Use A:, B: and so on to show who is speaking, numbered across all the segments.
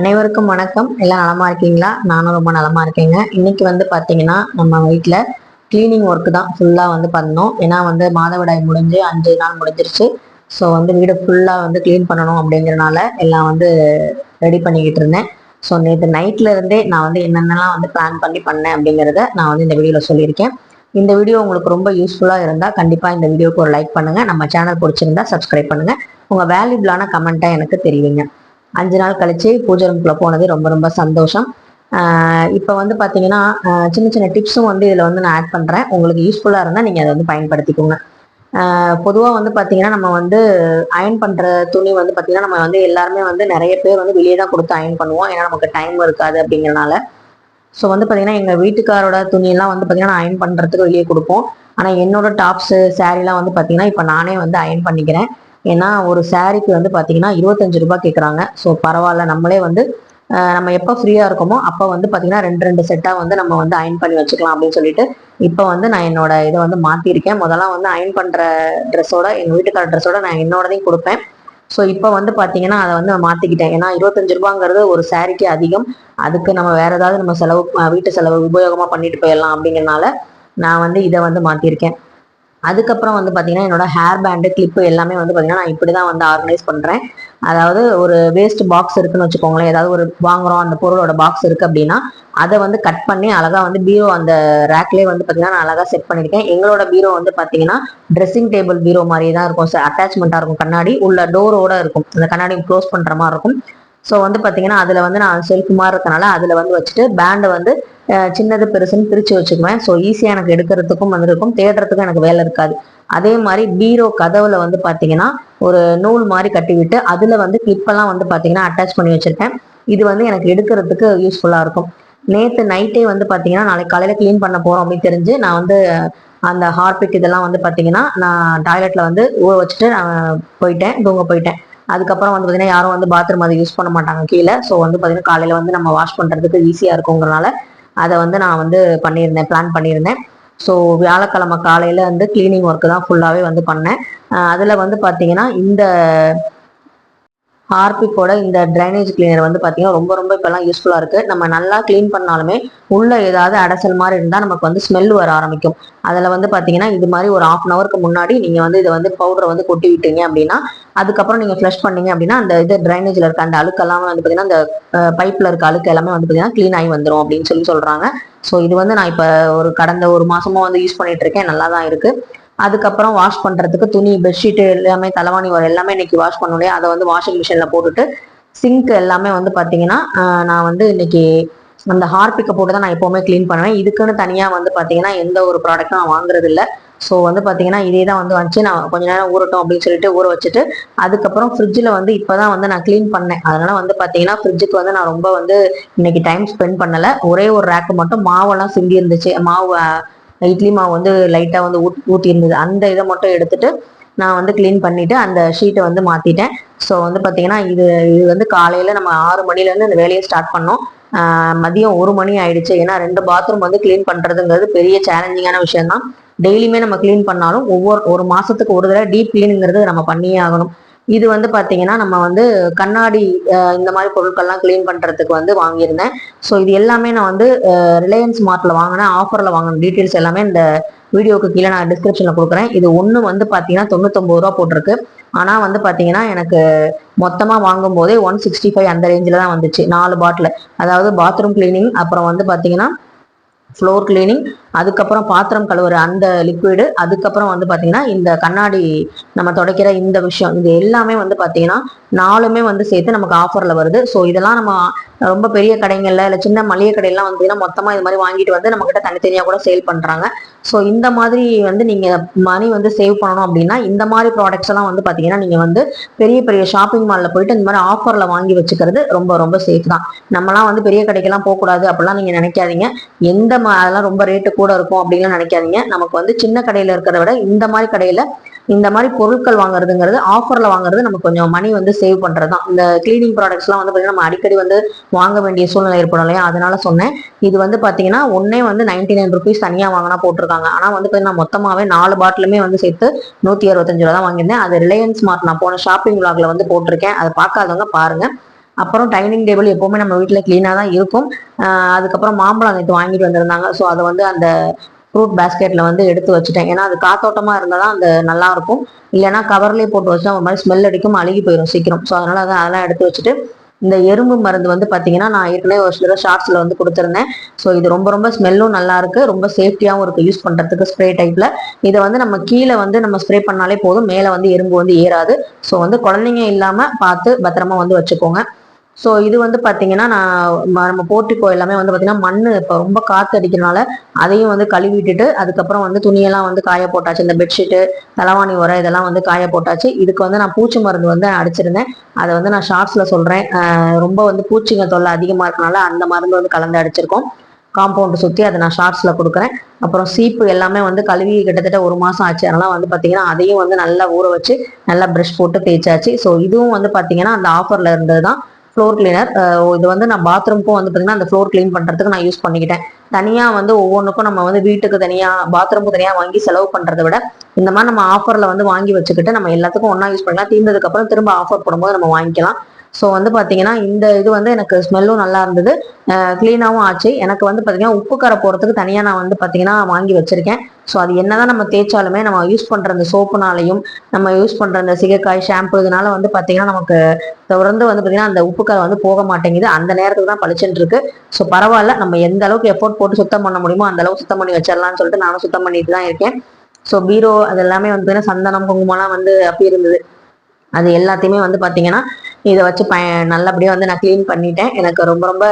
A: அனைவருக்கும் வணக்கம். எல்லாம் நலமா இருக்கீங்களா? நானும் ரொம்ப நலமா இருக்கேங்க. இன்னைக்கு வந்து பாத்தீங்கன்னா நம்ம வீட்டில் கிளீனிங் ஒர்க் தான் ஃபுல்லாக வந்து பண்ணோம். ஏன்னா வந்து மாதவிடாய் முடிஞ்சு அஞ்சு நாள் முடிஞ்சிருச்சு. ஸோ வந்து வீடு ஃபுல்லாக வந்து க்ளீன் பண்ணணும் அப்படிங்கிறனால எல்லாம் வந்து ரெடி பண்ணிக்கிட்டு இருந்தேன். ஸோ நேற்று நைட்ல இருந்தே நான் வந்து என்னென்னலாம் வந்து பிளான் பண்ணி பண்ணேன் அப்படிங்கிறத நான் வந்து இந்த வீடியோவில் சொல்லியிருக்கேன். இந்த வீடியோ உங்களுக்கு ரொம்ப யூஸ்ஃபுல்லாக இருந்தால் கண்டிப்பாக இந்த வீடியோக்கு ஒரு லைக் பண்ணுங்க. நம்ம சேனல் பிடிச்சிருந்தா சப்ஸ்கிரைப் பண்ணுங்க. உங்கள் வேல்யூபிளான கமெண்ட்டாக எனக்கு தெரிவிங்க. அஞ்சு நாள் கழிச்சு பூஜை ரூம்குள்ளே போனது ரொம்ப ரொம்ப சந்தோஷம். இப்போ வந்து பார்த்தீங்கன்னா சின்ன சின்ன டிப்ஸும் வந்து இதில் வந்து நான் ஆட் பண்ணுறேன் உங்களுக்கு யூஸ்ஃபுல்லாக இருந்தால் நீங்கள் அதை வந்து பயன்படுத்திக்கோங்க. பொதுவாக வந்து பார்த்தீங்கன்னா நம்ம வந்து அயன் பண்ணுற துணி வந்து பார்த்தீங்கன்னா நம்ம வந்து எல்லாருமே வந்து நிறைய பேர் வந்து வெளியே தான் கொடுத்து அயன் பண்ணுவோம். ஏன்னா நமக்கு டைம் இருக்காது அப்படிங்கிறனால. ஸோ வந்து பார்த்தீங்கன்னா எங்கள் வீட்டுக்காரோட துணியெல்லாம் வந்து பார்த்தீங்கன்னா அயன் பண்ணுறதுக்கு வெளியே கொடுப்போம். ஆனால் என்னோட டாப்ஸு சாரீலாம் வந்து பார்த்தீங்கன்னா இப்போ நானே வந்து அயன் பண்ணிக்கிறேன். ஏன்னா ஒரு சாரீக்கு வந்து பார்த்தீங்கன்னா இருபத்தஞ்சு ரூபாய் கேட்குறாங்க ஸோ பரவாயில்ல. நம்மளே வந்து நம்ம எப்போ ஃப்ரீயாக இருக்கோமோ அப்போ வந்து பார்த்தீங்கன்னா ரெண்டு ரெண்டு செட்டாக வந்து நம்ம வந்து அயன் பண்ணி வச்சுக்கலாம் அப்படின்னு சொல்லிட்டு இப்போ வந்து நான் என்னோட இதை வந்து மாற்றிருக்கேன் முதல்லாம் வந்து அயன் பண்ணுற ட்ரெஸ்ஸோட எங்கள் வீட்டுக்கார ட்ரெஸ்ஸோட நான் என்னோடதையும் கொடுப்பேன். ஸோ இப்போ வந்து பார்த்தீங்கன்னா அதை வந்து நான் மாற்றிக்கிட்டேன் ஏன்னா இருபத்தஞ்சு ரூபாங்கிறது ஒரு சாரிக்கு அதிகம். அதுக்கு நம்ம வேற ஏதாவது நம்ம செலவு வீட்டு செலவு உபயோகமாக பண்ணிட்டு போயிடலாம் அப்படிங்கிறனால நான் வந்து இதை வந்து மாற்றிருக்கேன் அதுக்கப்புறம் வந்து பார்த்தீங்கன்னா என்னோட ஹேர் பேண்டு கிளிப்பு எல்லாமே வந்து பார்த்தீங்கன்னா நான் இப்படி தான் வந்து ஆர்கனைஸ் பண்ணுறேன் அதாவது ஒரு வேஸ்ட் பாக்ஸ் இருக்குன்னு வச்சுக்கோங்களேன். ஏதாவது ஒரு வாங்குறோம் அந்த பொருளோட பாக்ஸ் இருக்கு அப்படின்னா அதை வந்து கட் பண்ணி அழகாக வந்து பீரோ அந்த ரேக்லேயே வந்து பார்த்தீங்கன்னா நான் அழகாக செட் பண்ணியிருக்கேன். எங்களோட பீரோ வந்து பார்த்தீங்கன்னா ட்ரெஸ்ஸிங் டேபிள் பீரோ மாதிரி தான் இருக்கும் அட்டாச்மெண்ட்டாக இருக்கும். கண்ணாடி உள்ள டோரோட இருக்கும். அந்த கண்ணாடி க்ளோஸ் பண்ணுற மாதிரி இருக்கும். ஸோ வந்து பார்த்தீங்கன்னா அதில் வந்து நான் செல்ஃப் மாதிரி இருக்கனால அதில் வந்து வச்சுட்டு பேண்டை வந்து சின்னது பெருசுன்னு பிரித்து வச்சுக்குவேன். ஸோ ஈஸியாக எனக்கு எடுக்கிறதுக்கும் வந்துருக்கும். தேடுறதுக்கும் எனக்கு வேலை இருக்காது. அதே மாதிரி பீரோ கதவுல வந்து பார்த்தீங்கன்னா ஒரு நூல் மாதிரி கட்டிவிட்டு அதில் வந்து கிளிப்பெல்லாம் வந்து பார்த்தீங்கன்னா அட்டாச் பண்ணி வச்சுருக்கேன். இது வந்து எனக்கு எடுக்கிறதுக்கு யூஸ்ஃபுல்லாக இருக்கும். நேற்று நைட்டே வந்து பார்த்தீங்கன்னா நாளைக்கு காலையில் க்ளீன் பண்ண போகிறோம் அப்படின்னு தெரிஞ்சு நான் வந்து அந்த ஹார்பிக் இதெல்லாம் வந்து பார்த்தீங்கன்னா நான் டாய்லெட்டில் வந்து ஊற வச்சுட்டு நான் போயிட்டேன் தூங்க போயிட்டேன். அதுக்கப்புறம் வந்து பார்த்தீங்கன்னா யாரும் வந்து பாத்ரூம் அதை யூஸ் பண்ண மாட்டாங்க கீழே. ஸோ வந்து பார்த்தீங்கன்னா காலையில் வந்து நம்ம வாஷ் பண்ணுறதுக்கு ஈஸியாக இருக்குங்கிறனால அதை வந்து நான் வந்து பண்ணியிருந்தேன் பிளான் பண்ணியிருந்தேன். ஸோ வியாழக்கிழமை காலையில் வந்து க்ளீனிங் ஒர்க்கு தான் ஃபுல்லாகவே வந்து பண்ணேன். அதில் வந்து பார்த்தீங்கன்னா இந்த ஹார்பிக்கோட இந்த ட்ரைனேஜ் கிளீனர் வந்து பார்த்தீங்கன்னா ரொம்ப ரொம்ப இப்போல்லாம் யூஸ்ஃபுல்லாக இருக்குது நம்ம நல்லா க்ளீன் பண்ணாலுமே உள்ளே ஏதாவது அடைசல் மாதிரி இருந்தால் நமக்கு வந்து ஸ்மெல் வர ஆரம்பிக்கும். அதில் வந்து பார்த்தீங்கன்னா இது மாதிரி ஒரு ஆஃப் அன் ஹவருக்கு முன்னாடி நீங்கள் வந்து இதை வந்து பவுடரை வந்து கொட்டி விட்டீங்க அப்படின்னா அதுக்கப்புறம் நீங்கள் ஃப்ளஷ் பண்ணீங்க அப்படின்னா அந்த இது ட்ரைனேஜில் இருக்க அந்த அழுக்கெல்லாம் வந்து பார்த்தீங்கன்னா அந்த பைப்பில் இருக்க அழுக்கு எல்லாமே வந்து பார்த்தீங்கன்னா க்ளீன் ஆகி வந்துடும் அப்படின்னு சொல்லி சொல்கிறாங்க ஸோ இது வந்து நான் இப்போ ஒரு கடந்த ஒரு மாதமாக வந்து யூஸ் பண்ணிகிட்ருக்கேன் இருக்கேன். நல்லா தான் இருக்குது அதுக்கப்புறம் வாஷ் பண்ணுறதுக்கு துணி பெட்ஷீட் எல்லாமே தலைவாணி வர எல்லாமே இன்னைக்கு வாஷ் பண்ணணும் அதை வந்து வாஷிங் மிஷினில் போட்டுட்டு சிங்க் எல்லாமே வந்து பார்த்தீங்கன்னா நான் வந்து இன்னைக்கு அந்த ஹார்பிக்கை போட்டு தான் நான் எப்போவுமே க்ளீன் பண்ணுவேன். இதுக்குன்னு தனியாக வந்து பார்த்தீங்கன்னா எந்த ஒரு ப்ராடக்ட்டும் நான் வாங்குறது இல்லை. ஸோ வந்து பார்த்தீங்கன்னா இதே தான் வந்து வந்துச்சு. நான் கொஞ்ச நேரம் ஊறட்டும் அப்படின்னு சொல்லிட்டு ஊற வச்சுட்டு அதுக்கப்புறம் ஃப்ரிட்ஜில் வந்து இப்போ தான் வந்து நான் க்ளீன் பண்ணேன். அதனால வந்து பார்த்தீங்கன்னா ஃப்ரிட்ஜுக்கு வந்து நான் ரொம்ப வந்து இன்னைக்கு டைம் ஸ்பெண்ட் பண்ணலை. ஒரே ஒரு ரேக்கு மட்டும் மாவெல்லாம் சிந்தி இருந்துச்சு. மாவு இட்லி மாவு வந்து லைட்டாக வந்து ஊட் ஊட்டி இருந்தது அந்த இதை மட்டும் எடுத்துட்டு நான் வந்து க்ளீன் பண்ணிட்டு அந்த ஷீட்டை வந்து மாற்றிட்டேன் ஸோ வந்து பார்த்தீங்கன்னா இது இது வந்து காலையில் நம்ம ஆறு மணிலேருந்து அந்த வேலையை ஸ்டார்ட் பண்ணோம். மதியம் ஒரு மணி ஆயிடுச்சு. ஏன்னா ரெண்டு பாத்ரூம் வந்து க்ளீன் பண்ணுறதுங்கிறது பெரிய சேலஞ்சிங்கான விஷயம் தான் டெய்லியுமே நம்ம க்ளீன் பண்ணாலும் ஒவ்வொரு ஒரு மாதத்துக்கு ஒரு தடவை டீப் க்ளீனுங்கிறது நம்ம பண்ணியே ஆகணும். இது வந்து பார்த்தீங்கன்னா நம்ம வந்து கண்ணாடி இந்த மாதிரி பொருட்கள்லாம் க்ளீன் பண்ணுறதுக்கு வந்து வாங்கியிருந்தேன். ஸோ இது எல்லாமே நான் வந்து ரிலையன்ஸ் மார்ட்டில் வாங்கினேன். ஆஃபரில் வாங்கின டீட்டெயில்ஸ் எல்லாமே இந்த வீடியோக்கு கீழே நான் டிஸ்கிரிப்ஷனில் கொடுக்குறேன். இது ஒன்று வந்து பார்த்தீங்கன்னா தொண்ணூத்தொம்பது ரூபா போட்டிருக்கு. ஆனால் வந்து பார்த்தீங்கன்னா எனக்கு மொத்தமாக வாங்கும் போதே ஒன் சிக்ஸ்டி ஃபைவ் அந்த ரேஞ்சில் தான் வந்துச்சு. நாலு பாட்டில் அதாவது பாத்ரூம் கிளீனிங் அப்புறம் வந்து பார்த்தீங்கன்னா ஃப்ளோர் கிளீனிங் அதுக்கப்புறம் பாத்திரம் கழுவுற அந்த லிக்விடு அதுக்கப்புறம் வந்து பார்த்தீங்கன்னா இந்த கண்ணாடி நம்ம துடைக்கிற இந்த விஷயம் இது எல்லாமே வந்து பார்த்தீங்கன்னா நாலுமே வந்து சேர்த்து நமக்கு ஆஃபரில் வருது. ஸோ இதெல்லாம் நம்ம ரொம்ப பெரிய கடைகள்ல இல்லை சின்ன மளிகை கடையெல்லாம் வந்து மொத்தமாக இது மாதிரி வாங்கிட்டு வந்து நம்மக்கிட்ட தனித்தனியாக கூட சேல் பண்ணுறாங்க ஸோ இந்த மாதிரி வந்து நீங்கள் மணி வந்து சேவ் பண்ணணும் அப்படின்னா இந்த மாதிரி ப்ராடக்ட்ஸ் எல்லாம் வந்து பார்த்தீங்கன்னா நீங்கள் வந்து பெரிய பெரிய ஷாப்பிங் மாலில் போயிட்டு இந்த மாதிரி ஆஃபரில் வாங்கி வச்சுக்கிறது ரொம்ப ரொம்ப சேஃப் தான். நம்மலாம் வந்து பெரிய கடைக்கெல்லாம் போகக்கூடாது அப்படிலாம் நீங்கள் நினைக்காதீங்க. எந்த மா- அதெல்லாம் ரொம்ப ரேட்டு கூட இருக்கும் அப்படின்லாம் நினைக்காதீங்க. நமக்கு வந்து சின்ன கடையில் இருக்கிறத விட இந்த மாதிரி கடையில் இந்த மாதிரி பொருட்கள் வாங்குறதுங்கிறது ஆஃபர்ல வாங்குறது நமக்கு கொஞ்சம் மணி வந்து சேவ் பண்றது தான் இந்த கிளீனிங் ப்ராடக்ட்ஸ்லாம் வந்து பார்த்தீங்கன்னா நம்ம அடிக்கடி வந்து வாங்க வேண்டிய சூழ்நிலை ஏற்படும் இல்லையா? அதனால சொன்னேன். இது வந்து பார்த்தீங்கன்னா ஒன்னே வந்து நைன்டி நைன் ருபீஸ் தனியாக வாங்கினா போட்டிருக்காங்க. ஆனால் வந்து பார்த்தீங்கன்னா மொத்தமாகவே நாலு பாட்டிலுமே வந்து சேர்த்து நூற்றி அறுபத்தஞ்சு ரூபா தான் வாங்கியிருந்தேன். அது ரிலையன்ஸ் மார்ட் நான் போன ஷாப்பிங் விளாக்ல வந்து போட்டிருக்கேன். அதை பார்க்காதவங்க பாருங்க. அப்புறம் டைனிங் டேபிள் எப்போவுமே நம்ம வீட்டில் க்ளீனாக தான் இருக்கும். அதுக்கப்புறம் மாம்பழம் நேற்று வாங்கிட்டு வந்திருந்தாங்க. ஸோ அதை வந்து அந்த ஃப்ரூட் பேஸ்கெட்டில் வந்து எடுத்து வச்சுட்டேன். ஏன்னா அது காத்தோட்டமாக இருந்தால் தான் அந்த நல்லா இருக்கும். இல்லைன்னா கவர்லேயே போட்டு வச்சா ஒரு மாதிரி ஸ்மெல் அடிக்கும் அழுகி போயிடும் சீக்கிரம். ஸோ அதனால அதை அதெல்லாம் எடுத்து வச்சுட்டு இந்த எறும்பு மருந்து வந்து பார்த்தீங்கன்னா நான் ஏற்கனவே ஒரு சில ஷார்ட்ஸில் வந்து கொடுத்துருந்தேன். ஸோ இது ரொம்ப ரொம்ப ஸ்மெல்லும் நல்லா இருக்கு. ரொம்ப சேஃப்டியாகவும் இருக்கு. யூஸ் பண்ணுறதுக்கு ஸ்ப்ரே டைப்பில் இதை வந்து நம்ம கீழே வந்து நம்ம ஸ்ப்ரே பண்ணாலே போதும். மேலே வந்து எறும்பு வந்து ஏறாது. ஸோ வந்து குழந்தைங்க இல்லாமல் பார்த்து பத்திரமா வந்து வச்சுக்கோங்க. ஸோ இது வந்து பார்த்தீங்கன்னா நான் ம- நம்ம போர்ட்டிக்கோ எல்லாமே வந்து பார்த்தீங்கன்னா மண் இப்போ ரொம்ப காற்று அடிக்கிறனால அதையும் வந்து கழுவிட்டுட்டு அதுக்கப்புறம் வந்து துணியெல்லாம் வந்து காய போட்டாச்சு. இந்த பெட்ஷீட்டு தலவாணி உரம் இதெல்லாம் வந்து காய போட்டாச்சு. இதுக்கு வந்து நான் பூச்சி மருந்து வந்து அடிச்சிருந்தேன். அதை வந்து நான் ஷார்ட்ஸில் சொல்கிறேன் ரொம்ப வந்து பூச்சிங்க தொல்லை அதிகமாக இருக்கனால அந்த மருந்து வந்து கலந்து அடிச்சிருக்கோம். காம்பவுண்ட் சுற்றி அதை நான் ஷார்ட்ஸில் கொடுக்குறேன். அப்புறம் சீப்பு எல்லாமே வந்து கழுவி கிட்டத்தட்ட ஒரு மாதம் ஆச்சு. அதெல்லாம் வந்து பார்த்தீங்கன்னா அதையும் வந்து நல்லா ஊற வச்சு நல்லா ப்ரஷ் போட்டு தேய்ச்சாச்சு. ஸோ இதுவும் வந்து பார்த்தீங்கன்னா அந்த ஆஃபரில் இருந்தது தான் ஃப்ளோர் கிளீனர் இது வந்து நான் பாத்ரூம்க்கும் வந்து பார்த்தீங்கன்னா அந்த ஃப்ளோர் க்ளீன் பண்ணுறதுக்கு நான் யூஸ் பண்ணிக்கிட்டேன். தனியாக வந்து ஒவ்வொன்றுக்கும் நம்ம வந்து வீட்டுக்கு தனியாக பாத்ரூமுக்கு தனியாக வாங்கி செலவு பண்ணுறதை விட இந்த மாதிரி நம்ம ஆஃபரில் வந்து வாங்கி வச்சுக்கிட்டு நம்ம எல்லாத்துக்கும் ஒன்றா யூஸ் பண்ணலாம். தீர்ந்ததுக்கு அப்புறம் திரும்ப ஆஃபர் போடும்போது நம்ம வாங்கிக்கலாம். ஸோ வந்து பார்த்தீங்கன்னா இந்த இது வந்து எனக்கு ஸ்மெல்லும் நல்லா இருந்தது. க்ளீனாகவும் ஆச்சு. எனக்கு வந்து பார்த்தீங்கன்னா உப்பு கரை போடுறதுக்கு தனியாக நான் வந்து பார்த்தீங்கன்னா வாங்கி வச்சுருக்கேன். ஸோ அது என்னதான் நம்ம தேய்ச்சாலுமே நம்ம யூஸ் பண்ணுற அந்த சோப்புனாலையும் நம்ம யூஸ் பண்ணுற அந்த சிகைக்காய் ஷாம்பு இதனால வந்து பார்த்தீங்கன்னா நமக்கு தொடர்ந்து வந்து பார்த்தீங்கன்னா அந்த உப்பு கரை வந்து போக மாட்டேங்குது. அந்த நேரத்துக்கு தான் பளிச்சுட்டு இருக்கு. ஸோ பரவாயில்ல. நம்ம எந்த அளவுக்கு எஃபோர்ட் போட்டு சுத்தம் பண்ண முடியுமோ அந்த அளவுக்கு சுத்தம் பண்ணி வச்சிடலாம்னு சொல்லிட்டு நானும் சுத்தம் பண்ணிட்டு தான் இருக்கேன். ஸோ பீரோ அது எல்லாமே வந்து பார்த்தீங்கன்னா சந்தனம் குங்குமம்லாம் வந்து அப்படி இருந்தது. அது எல்லாத்தையுமே வந்து பார்த்தீங்கன்னா இதை வச்சு ப நல்லபடியாக வந்து நான் க்ளீன் பண்ணிட்டேன். எனக்கு ரொம்ப ரொம்ப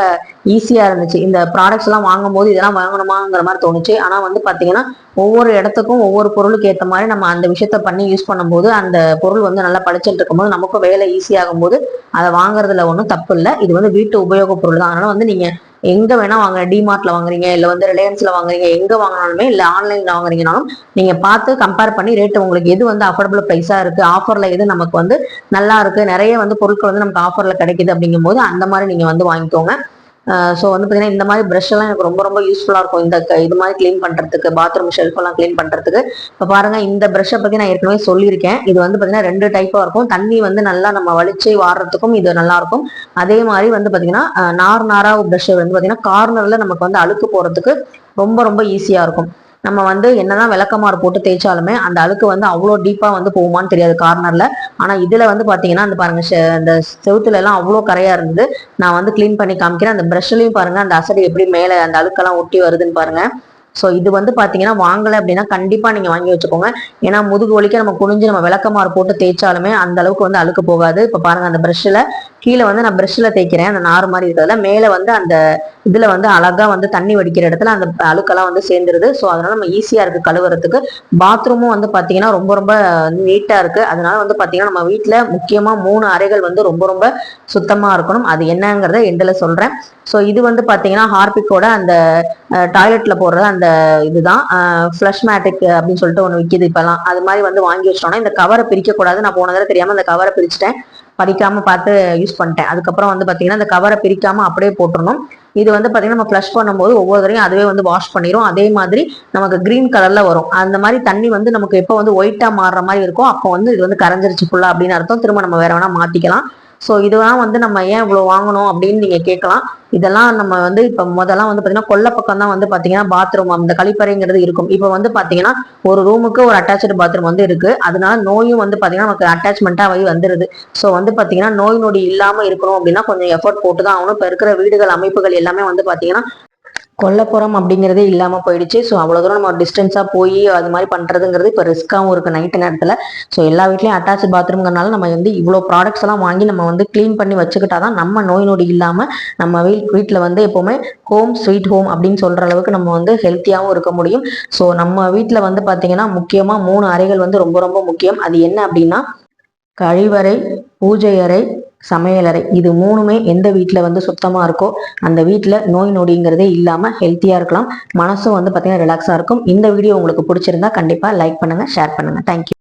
A: ஈஸியாக இருந்துச்சு. இந்த ப்ராடக்ட்ஸ் எல்லாம் வாங்கும்போது இதெல்லாம் வாங்கணுமாங்கிற மாதிரி தோணுச்சு. ஆனால் வந்து பார்த்தீங்கன்னா ஒவ்வொரு இடத்துக்கும் ஒவ்வொரு பொருளுக்கு ஏற்ற மாதிரி நம்ம அந்த விஷயத்த பண்ணி யூஸ் பண்ணும்போது அந்த பொருள் வந்து நல்லா படிச்சுட்டு இருக்கும்போது நமக்கும் வேலை ஈஸியாகும் போது அதை வாங்குறதுல ஒன்றும் தப்பு இல்லை. இது வந்து வீட்டு உபயோக பொருள் தான். அதனால வந்து நீங்கள் எங்க வேணா வாங்க டிமார்ட்ல வாங்குறீங்க இல்ல வந்து ரிலையன்ஸ்ல வாங்குறீங்க எங்க வாங்கினாலுமே இல்ல ஆன்லைன்ல வாங்குறீங்கனாலும் நீங்க பார்த்து கம்பேர் பண்ணி ரேட் உங்களுக்கு எது வந்து அஃபோர்டபுள் ப்ரைஸா இருக்கு ஆஃபர்ல எது நமக்கு வந்து நல்லா இருக்கு நிறைய வந்து பொருட்கள் வந்து நமக்கு ஆஃபர்ல கிடைக்குது அப்படிங்கும்போது அந்த மாதிரி நீங்க வந்து வாங்கிக்கோங்க. ஸோ வந்து பார்த்தீங்கன்னா இந்த மாதிரி ப்ரஷ் எல்லாம் எனக்கு ரொம்ப ரொம்ப யூஸ்ஃபுல்லாக இருக்கும். இந்த இது மாதிரி க்ளீன் பண்ணுறதுக்கு பாத்ரூம் ஷெல்ஃப் எல்லாம் க்ளீன் பண்ணுறதுக்கு இப்போ பாருங்கள் இந்த ப்ரஷ்ஷை பற்றி நான் ஏற்கனவே சொல்லியிருக்கேன். இது வந்து பார்த்தீங்கன்னா ரெண்டு டைப்பாக இருக்கும். தண்ணி வந்து நல்லா நம்ம வலிச்சு வாடுறதுக்கும் இது நல்லாயிருக்கும் அதே மாதிரி வந்து பார்த்தீங்கன்னா நார் நாராக ப்ரஷ் வந்து பார்த்தீங்கன்னா கார்னரில் நமக்கு வந்து அழுக்கு போகிறதுக்கு ரொம்ப ரொம்ப ஈஸியாக இருக்கும். நம்ம வந்து என்னதான் விளக்கமாறு போட்டு தேய்ச்சாலுமே அந்த அழுக்கு வந்து அவ்வளோ டீப்பா வந்து போகுமான்னு தெரியாது கார்னர்ல ஆனா இதுல வந்து பாத்தீங்கன்னா அந்த பாருங்க செ- அந்த செவுத்துல எல்லாம் அவ்வளோ கரையா இருந்தது. நான் வந்து க்ளீன் பண்ணி காமிக்கிறேன். அந்த ப்ரஷ்லையும் பாருங்க அந்த அசடு எப்படி மேலே அந்த அழுக்கெல்லாம் ஒட்டி வருதுன்னு பாருங்க. ஸோ இது வந்து பார்த்தீங்கன்னா வாங்கலை அப்படின்னா கண்டிப்பாக நீங்கள் வாங்கி வச்சுக்கோங்க. ஏன்னா முதுகு வலிக்க நம்ம குனிஞ்சு நம்ம விளக்கமாறு போட்டு தேய்ச்சாலுமே அந்த அளவுக்கு வந்து அழுக்கு போகாது. இப்போ பாருங்க அந்த ப்ரெஷ்ஷில் கீழே வந்து நான் ப்ரெஷ்ஷில் தேய்க்கிறேன். அந்த நார் மாதிரி இருக்கிறதுல மேலே வந்து அந்த இதில் வந்து அழகாக வந்து தண்ணி வடிக்கிற இடத்துல அந்த அழுக்கெல்லாம் வந்து சேர்ந்துருது. ஸோ அதனால் நம்ம ஈஸியாக இருக்குது கழுவுறதுக்கு. பாத்ரூமும் வந்து பார்த்தீங்கன்னா ரொம்ப ரொம்ப நீட்டாக இருக்குது அதனால் வந்து பார்த்தீங்கன்னா நம்ம வீட்டில் முக்கியமாக மூணு அறைகள் வந்து ரொம்ப ரொம்ப சுத்தமாக இருக்கணும். அது என்னங்கிறத எண்டில் சொல்கிறேன் ஸோ இது வந்து பார்த்தீங்கன்னா ஹார்பிக்கோட அந்த டாய்லெட்டில் போடுற அந்த இதுதான். ஃப்ளஷ் மேட்டிக் அப்படின்னு சொல்லிட்டு ஒன்று விற்கிது இப்போலாம் அது மாதிரி வந்து வாங்கி வச்சிட்டோம்னா இந்த கவரை பிரிக்கக்கூடாது நான் போன தடவை தெரியாமல் அந்த கவரை பிரிச்சுட்டேன். படிக்காமல் பார்த்து யூஸ் பண்ணிட்டேன். அதுக்கப்புறம் வந்து பார்த்தீங்கன்னா இந்த கவரை பிரிக்காம அப்படியே போட்டுடணும் இது வந்து பார்த்தீங்கன்னா நம்ம ஃப்ளஷ் பண்ணும்போது ஒவ்வொரு தரையும் அதுவே வந்து வாஷ் பண்ணிடும் அதே மாதிரி நமக்கு கிரீன் கலரில் வரும். அந்த மாதிரி தண்ணி வந்து நமக்கு எப்போ வந்து ஒயிட்டாக மாறுற மாதிரி இருக்கும் அப்போ வந்து இது வந்து கரைஞ்சிருச்சு ஃபுல்லாக அப்படின்னு அர்த்தம். திரும்ப நம்ம வேற வேணா மாற்றிக்கலாம் ஸோ இதெல்லாம் வந்து நம்ம ஏன் இவ்வளோ வாங்கணும் அப்படின்னு நீங்க கேட்கலாம். இதெல்லாம் நம்ம வந்து இப்போ முதல்லாம் வந்து பாத்தீங்கன்னா கொல்லை பக்கம் தான் வந்து பாத்தீங்கன்னா பாத்ரூம் அந்த கழிப்பறைங்கிறது இருக்கும். இப்போ வந்து பாத்தீங்கன்னா ஒரு ரூமுக்கு ஒரு அட்டாச்சு பாத்ரூம் வந்து இருக்கு. அதனால நோயும் வந்து பாத்தீங்கன்னா நமக்கு அட்டாச்மெண்ட்டாகவே வந்துருது. ஸோ வந்து பாத்தீங்கன்னா நோய் நொடி இல்லாம இருக்கணும் அப்படின்னா கொஞ்சம் எஃபோர்ட் போட்டு தான் ஆகணும். இப்போ இருக்கிற வீடுகள் அமைப்புகள் எல்லாமே வந்து பாத்தீங்கன்னா கொல்லப்புறம் அப்படிங்கிறதே இல்லாமல் போயிடுச்சு. ஸோ அவ்வளோ தூரம் நம்ம டிஸ்டன்ஸாக போய் அது மாதிரி பண்ணுறதுங்கிறது இப்போ ரிஸ்க்காகவும் இருக்குது நைட்டு நேரத்தில். ஸோ எல்லா வீட்லேயும் அட்டாச் பாத்ரூம்ங்கிறனால நம்ம வந்து இவ்வளோ ப்ராடக்ட்ஸ் எல்லாம் வாங்கி நம்ம வந்து க்ளீன் பண்ணி வச்சுக்கிட்டா தான் நம்ம நோய் நொடி இல்லாமல் நம்ம வீ வீட்டில் வந்து எப்போவுமே ஹோம் ஸ்வீட் ஹோம் அப்படின்னு சொல்கிற அளவுக்கு நம்ம வந்து ஹெல்த்தியாகவும் இருக்க முடியும். ஸோ நம்ம வீட்டில் வந்து பார்த்திங்கன்னா முக்கியமாக மூணு அறைகள் வந்து ரொம்ப ரொம்ப முக்கியம். அது என்ன அப்படின்னா கழிவறை பூஜை அறை சமையலறை இது மூணுமே எந்த வீட்டில் வந்து சுத்தமாக இருக்கோ அந்த வீட்டில் நோய் நொடிங்கிறதே இல்லாமல் ஹெல்த்தியாக இருக்கலாம். மனசும் வந்து பார்த்தீங்கன்னா ரிலாக்ஸாக இருக்கும். இந்த வீடியோ உங்களுக்கு பிடிச்சிருந்தா கண்டிப்பாக லைக் பண்ணுங்கள் ஷேர் பண்ணுங்கள் தேங்க்யூ